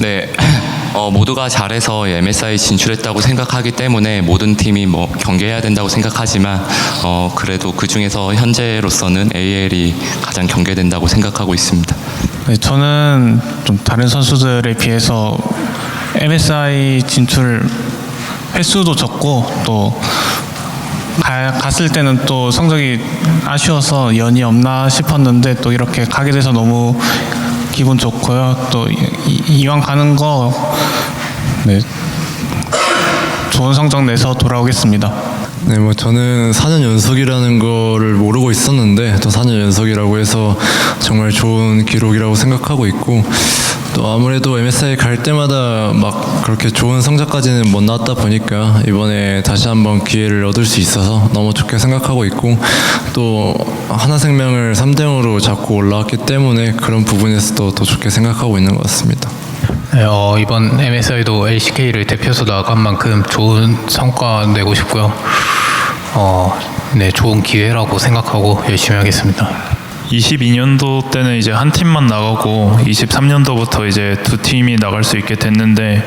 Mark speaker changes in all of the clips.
Speaker 1: 네, 어, 모두가 잘해서 MSI 진출했다고 생각하기 때문에 모든 팀이 뭐 경계해야 된다고 생각하지만 어, 그래도 그 중에서 현재로서는 AL이 가장 경계된다고 생각하고 있습니다.
Speaker 2: 네, 저는 좀 다른 선수들에 비해서 MSI 진출 횟수도 적고 또 가- 갔을 때는 또 성적이 아쉬워서 연이 없나 싶었는데 또 이렇게 가게 돼서 너무 기분 좋고요. 또 이- 이왕 가는 거 네, 좋은 성적 내서 돌아오겠습니다.
Speaker 3: 네, 뭐 저는 4년 연속이라는 거를 모르고 있었는데 또 4년 연속이라고 해서 정말 좋은 기록이라고 생각하고 있고 또 아무래도 MSI 갈 때마다 막 그렇게 좋은 성적까지는 못 나왔다 보니까 이번에 다시 한번 기회를 얻을 수 있어서 너무 좋게 생각하고 있고 또 하나생명을 3대 0으로 잡고 올라왔기 때문에 그런 부분에서도 더 좋게 생각하고 있는 것 같습니다.
Speaker 4: 네, 어, 이번 MSI도 LCK를 대표해서 나간 만큼 좋은 성과 내고 싶고요. 어, 네, 좋은 기회라고 생각하고 열심히 하겠습니다.
Speaker 5: 22년도 때는 이제 한 팀만 나가고 23년도부터 이제 두 팀이 나갈 수 있게 됐는데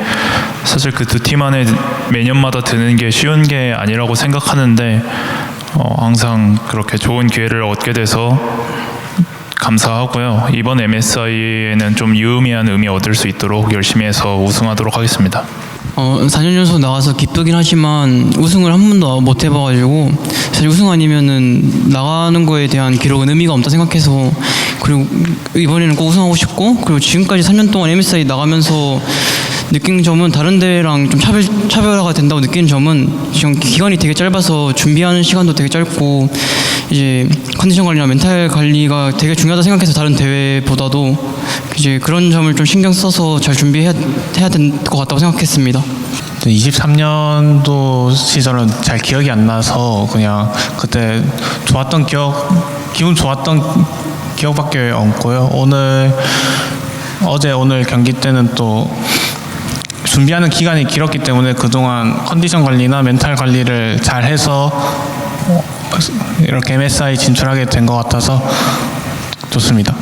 Speaker 5: 사실 그 두 팀 안에 매년마다 드는 게 쉬운 게 아니라고 생각하는데 어, 항상 그렇게 좋은 기회를 얻게 돼서 감사하고요. 이번 MSI에는 좀 유의미한 의미 얻을 수 있도록 열심히 해서 우승하도록 하겠습니다.
Speaker 6: 어, 4년 연속 나가서 기쁘긴 하지만 우승을 한 번도 못 해봐가지고 사실 우승 아니면은 나가는 거에 대한 기록은 의미가 없다 생각해서 그리고 이번에는 꼭 우승하고 싶고 그리고 지금까지 3년 동안 MSI 나가면서 느낀 점은 다른 데랑 좀 차별, 차별화가 된다고 느낀 점은 지금 기간이 되게 짧아서 준비하는 시간도 되게 짧고 이제 컨디션 관리나 멘탈 관리가 되게 중요하다 생각해서 다른 대회보다도 이제 그런 점을 좀 신경 써서 잘 준비해야 해야 될 것 같다고 생각했습니다.
Speaker 2: 23년도 시절은 잘 기억이 안 나서 그냥 그때 좋았던 기억, 기분 좋았던 기억밖에 없고요. 오늘 어제 오늘 경기 때는 또 준비하는 기간이 길었기 때문에 그동안 컨디션 관리나 멘탈 관리를 잘 해서 이렇게 MSI 진출하게 된 것 같아서 좋습니다.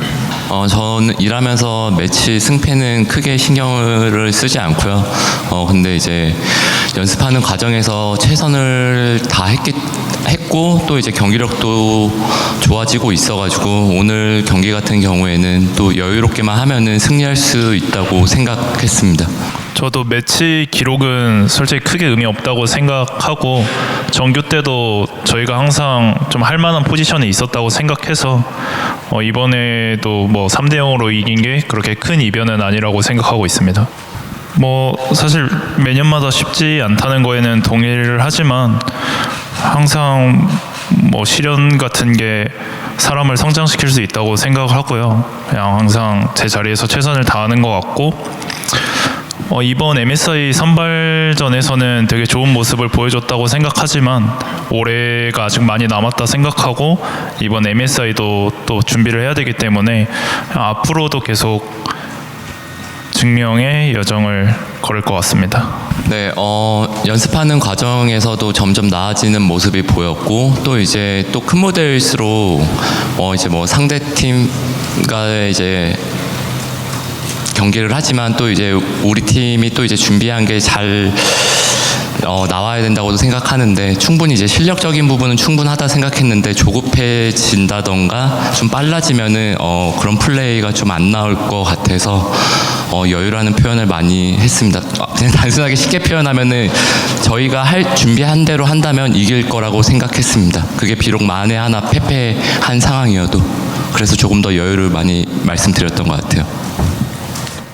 Speaker 1: 어, 저는 일하면서 매치 승패는 크게 신경을 쓰지 않고요. 어, 근데 이제 연습하는 과정에서 최선을 다 했기, 했고 또 이제 경기력도 좋아지고 있어가지고 오늘 경기 같은 경우에는 또 여유롭게만 하면은 승리할 수 있다고 생각했습니다.
Speaker 5: 저도 매치 기록은 솔직히 크게 의미 없다고 생각하고 정규 때도 저희가 항상 좀 할 만한 포지션에 있었다고 생각해서 어, 이번에도 뭐 3대 0으로 이긴 게 그렇게 큰 이변은 아니라고 생각하고 있습니다. 뭐 사실 매년마다 쉽지 않다는 거에는 동의를 하지만 항상 뭐 시련 같은 게 사람을 성장시킬 수 있다고 생각하고요. 그냥 항상 제 자리에서 최선을 다하는 것 같고 어, 이번 MSI 선발전에서는 되게 좋은 모습을 보여줬다고 생각하지만 올해가 아직 많이 남았다 생각하고 이번 MSI도 또 준비를 해야 되기 때문에 앞으로도 계속 증명의 여정을 걸을 것 같습니다.
Speaker 1: 네, 어, 연습하는 과정에서도 점점 나아지는 모습이 보였고 또 이제 또 큰 무대일수록 어, 이제 뭐 상대 팀과 이제 경기를 하지만 또 이제 우리 팀이 또 이제 준비한 게잘 어, 나와야 된다고도 생각하는데 충분히 이제 실력적인 부분은 충분하다 생각했는데 조급해진다던가 좀 빨라지면은 어, 그런 플레이가 좀 안 나올 것 같아서 어, 여유라는 표현을 많이 했습니다. 아, 그냥 단순하게 쉽게 표현하면은 저희가 할 준비한 대로 한다면 이길 거라고 생각했습니다. 그게 비록 만에 하나 패패한 상황이어도 그래서 조금 더 여유를 많이 말씀드렸던 것 같아요.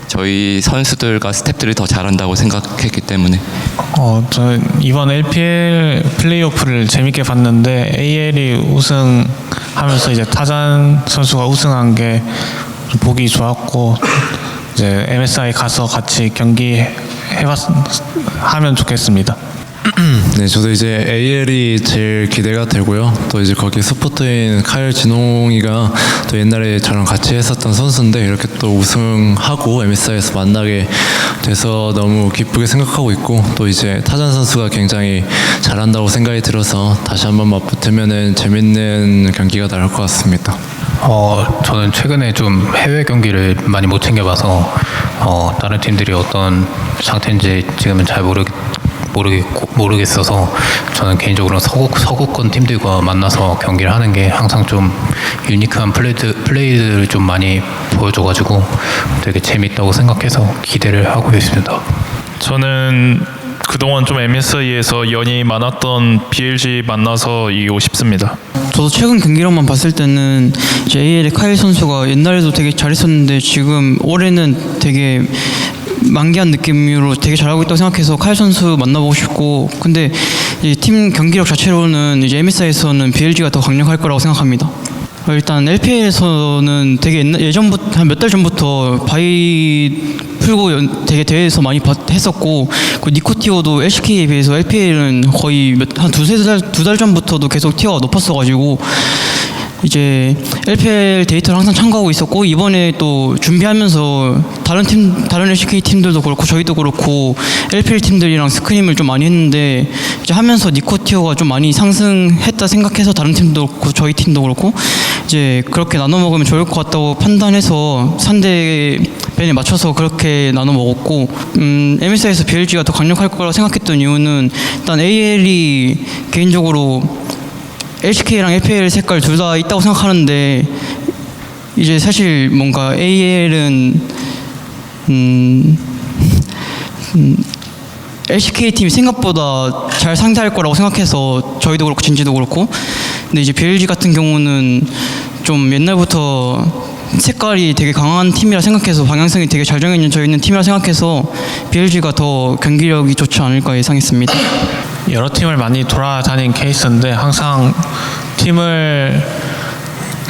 Speaker 1: 저희 선수들과 스태프들이 더 잘한다고 생각했기 때문에
Speaker 2: 어, 저 이번 LPL 플레이오프를 재밌게 봤는데 AL이 우승하면서 이제 타잔 선수가 우승한 게좀 보기 좋았고 이제 MSI 가서 같이 경기 해봤 하면 좋겠습니다.
Speaker 3: 네, 저도 이제 AL이 제일 기대가 되고요. 또 이제 거기 서포터인 카일 진홍이가 또 옛날에 저랑 같이 했었던 선수인데 이렇게 또 우승하고 MSI에서 만나게 돼서 너무 기쁘게 생각하고 있고 또 이제 타잔 선수가 굉장히 잘한다고 생각이 들어서 다시 한번 맞붙으면은 재밌는 경기가 나올 것 같습니다.
Speaker 4: 어, 저는 최근에 좀 해외 경기를 많이 못 챙겨봐서 어, 다른 팀들이 어떤 상태인지 지금은 잘 모르 모르겠고 모르겠어서 저는 개인적으로 서구 서구권 팀들과 만나서 경기를 하는 게 항상 좀 유니크한 플레이드 플레이들을 좀 많이 보여줘가지고 되게 재밌다고 생각해서 기대를 하고 있습니다.
Speaker 5: 저는 그동안 좀 MSI에서 연이 많았던 BLG 만나서 이기고 싶습니다.
Speaker 6: 저도 최근 경기력만 봤을 때는 이제 AL의 카일 선수가 옛날에도 되게 잘했었는데 지금 올해는 되게 만개한 느낌으로 되게 잘하고 있다고 생각해서 카일 선수 만나보고 싶고 근데 이팀 경기력 자체로는 이제 MSI에서는 BLG가 더 강력할 거라고 생각합니다. 일단 LPL에서는 되게 예전부터 한 몇 달 전부터 바이 풀고 연- 되게 대회에서 많이 봤- 했었고 그 니코티오도 LCK에 비해서 LPL은 거의 한 두세 달 두 달 전부터도 계속 티어가 높았어가지고 이제 LPL 데이터를 항상 참고하고 있었고 이번에 또 준비하면서 다른 팀 다른 LCK 팀들도 그렇고 저희도 그렇고 LPL 팀들이랑 스크림을 좀 많이 했는데 이제 하면서 니코티오가 좀 많이 상승했다 생각해서 다른 팀도 그렇고 저희 팀도 그렇고 이제 그렇게 나눠 먹으면 좋을 것 같다고 판단해서 상대 벤에 맞춰서 그렇게 나눠 먹었고 음, MSI에서 BLG가 더 강력할 거라고 생각했던 이유는 일단 AL이 개인적으로 LCK랑 LPL 색깔 둘 다 있다고 생각하는데 이제 사실 뭔가 AL은 음, 음, LCK 팀이 생각보다 잘 상대할 거라고 생각해서 저희도 그렇고 진지도 그렇고 근데 이제 BLG 같은 경우는 좀 옛날부터 색깔이 되게 강한 팀이라 생각해서 방향성이 되게 잘 정해진 저희는 팀이라 생각해서 BLG가 더 경기력이 좋지 않을까 예상했습니다.
Speaker 2: 여러 팀을 많이 돌아다닌 케이스인데 항상 팀을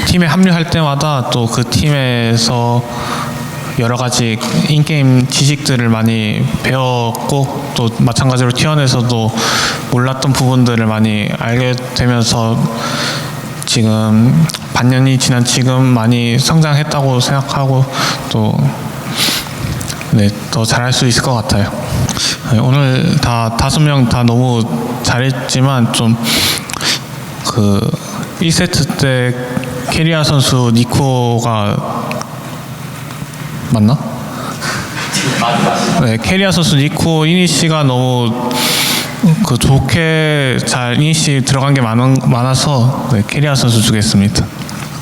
Speaker 2: 팀에 합류할 때마다 또 그 팀에서 여러 가지 인게임 지식들을 많이 배웠고 또 마찬가지로 T1에서도 몰랐던 부분들을 많이 알게 되면서 지금 반년이 지난 지금 많이 성장했다고 생각하고 또 네, 더 잘할 수 있을 것 같아요. 네, 오늘 다 다섯 명 다 너무 잘했지만 좀그 1세트 때 캐리아 선수 니코가 맞나? 네, 캐리아 선수 니코 이니시가 너무 그 좋게 잘 이니시 들어간 게 많은, 많아서 네, 캐리아 선수 주겠습니다.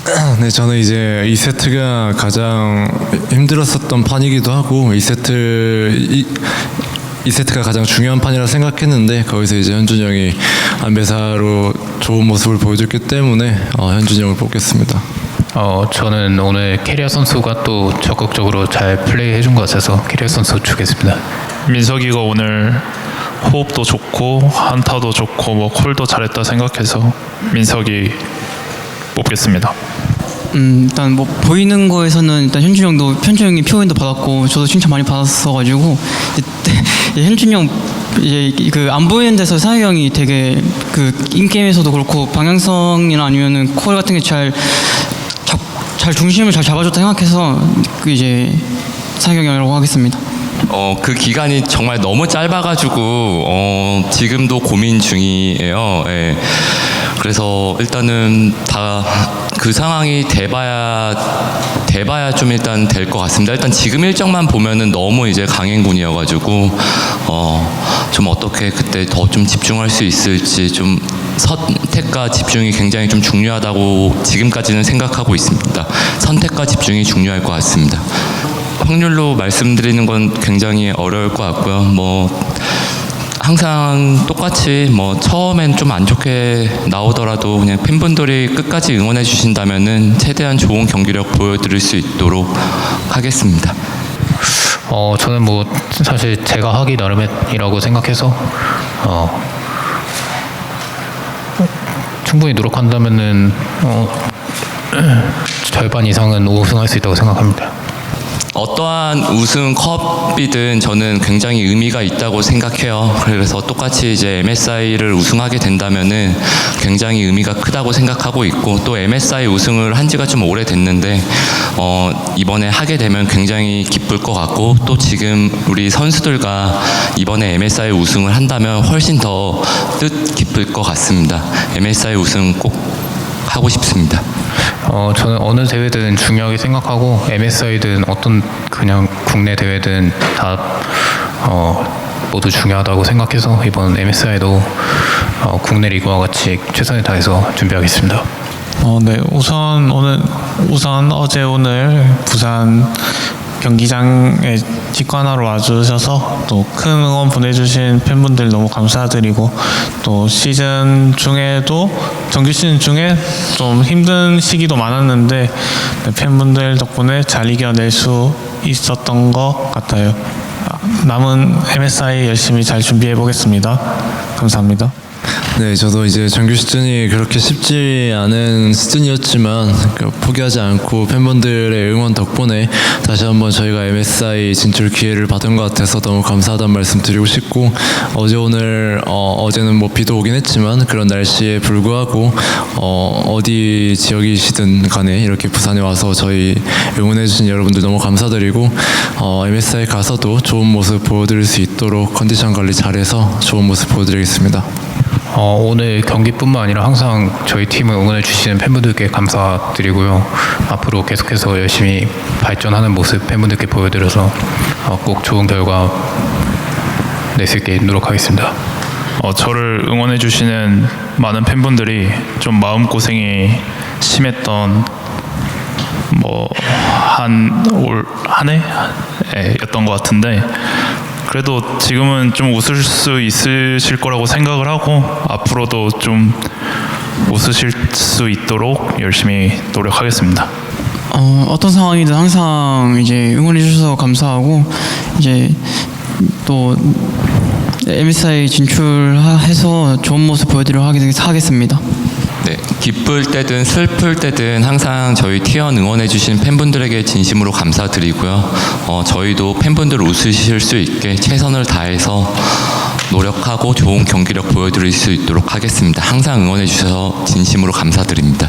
Speaker 3: 네, 저는 이제 이 세트가 가장 힘들었었던 판이기도 하고 이 세트 이, 이 세트가 가장 중요한 판이라 생각했는데 거기서 이제 현준이 형이 안배사로 좋은 모습을 보여줬기 때문에 어, 현준이 형을 뽑겠습니다.
Speaker 4: 어, 저는 오늘 캐리어 선수가 또 적극적으로 잘 플레이해 준 것 같아서 캐리어 선수 주겠습니다.
Speaker 5: 민석이가 오늘 호흡도 좋고 한타도 좋고 뭐 콜도 잘했다 생각해서 민석이 뽑겠습니다.
Speaker 6: 음, 일단 뭐 보이는 거에서는 일단 현준 형도 현준 형이 표현도 받았고 저도 칭찬 많이 받았어가지고 이제 현준 형 이제 그 안 보이는 데서 상혁 형이 되게 그 인게임에서도 그렇고 방향성이나 아니면은 콜 같은 게잘잘 중심을 잘 잡아줬다 생각해서 그 이제 상혁 형이라고 하겠습니다.
Speaker 1: 어, 그 기간이 정말 너무 짧아가지고 어, 지금도 고민 중이에요. 예. 그래서 일단은 다 그 상황이 돼봐야 돼봐야 좀 일단 될 것 같습니다. 일단 지금 일정만 보면은 너무 이제 강행군이어가지고 어, 좀 어떻게 그때 더 좀 집중할 수 있을지 좀 선택과 집중이 굉장히 좀 중요하다고 지금까지는 생각하고 있습니다. 선택과 집중이 중요할 것 같습니다. 확률로 말씀드리는 건 굉장히 어려울 것 같고요. 뭐 항상 똑같이 뭐 처음엔 좀 안 좋게 나오더라도 그냥 팬분들이 끝까지 응원해 주신다면은 최대한 좋은 경기력 보여드릴 수 있도록 하겠습니다.
Speaker 4: 어, 저는 뭐 사실 제가 하기 나름이라고 생각해서 어, 충분히 노력한다면은 어, 절반 이상은 우승할 수 있다고 생각합니다.
Speaker 1: 어떠한 우승 컵이든 저는 굉장히 의미가 있다고 생각해요. 그래서 똑같이 이제 MSI를 우승하게 된다면은 굉장히 의미가 크다고 생각하고 있고 또 MSI 우승을 한 지가 좀 오래됐는데 어, 이번에 하게 되면 굉장히 기쁠 것 같고 또 지금 우리 선수들과 이번에 MSI 우승을 한다면 훨씬 더 뜻 깊을 것 같습니다. MSI 우승 꼭 하고 싶습니다.
Speaker 4: 어, 저는 어느 대회든 중요하게 생각하고 MSI든 어떤 그냥 국내 대회든 다 어, 모두 중요하다고 생각해서 이번 MSI도 어, 국내 리그와 같이 최선을 다해서 준비하겠습니다.
Speaker 2: 어, 네. 우선 오늘 우선 어제 오늘 부산 경기장에 직관하러 와주셔서 또 큰 응원 보내주신 팬분들 너무 감사드리고 또 시즌 중에도 정규 시즌 중에 좀 힘든 시기도 많았는데 네, 팬분들 덕분에 잘 이겨낼 수 있었던 것 같아요. 아, 남은 MSI 열심히 잘 준비해 보겠습니다. 감사합니다.
Speaker 3: 네, 저도 이제 정규 시즌이 그렇게 쉽지 않은 시즌이었지만 그 포기하지 않고 팬분들의 응원 덕분에 다시 한번 저희가 MSI 진출 기회를 받은 것 같아서 너무 감사하다는 말씀 드리고 싶고 어제 오늘 어, 어제는 뭐 비도 오긴 했지만 그런 날씨에 불구하고 어, 어디 지역이시든 간에 이렇게 부산에 와서 저희 응원해주신 여러분들 너무 감사드리고 어, MSI 가서도 좋은 모습 보여드릴 수 있도록 컨디션 관리 잘해서 좋은 모습 보여드리겠습니다.
Speaker 4: 어, 오늘 경기뿐만 아니라 항상 저희 팀을 응원해 주시는 팬분들께 감사드리고요. 앞으로 계속해서 열심히 발전하는 모습 팬분들께 보여드려서 어, 꼭 좋은 결과 낼 수 있게 노력하겠습니다.
Speaker 5: 어, 저를 응원해 주시는 많은 팬분들이 좀 마음 고생이 심했던 뭐, 뭐한올 한해 였던 것 같은데 그래도 지금은 좀 웃을 수 있으실 거라고 생각을 하고 앞으로도 좀 웃으실 수 있도록 열심히 노력하겠습니다.
Speaker 6: 어, 어떤 상황이든 항상 이제 응원해 주셔서 감사하고 이제 또 MSI 진출해서 좋은 모습 보여드리도록 하겠- 하겠습니다.
Speaker 1: 네, 기쁠 때든 슬플 때든 항상 저희 티원 응원해주신 팬분들에게 진심으로 감사드리고요. 어, 저희도 팬분들 웃으실 수 있게 최선을 다해서 노력하고 좋은 경기력 보여드릴 수 있도록 하겠습니다. 항상 응원해주셔서 진심으로 감사드립니다.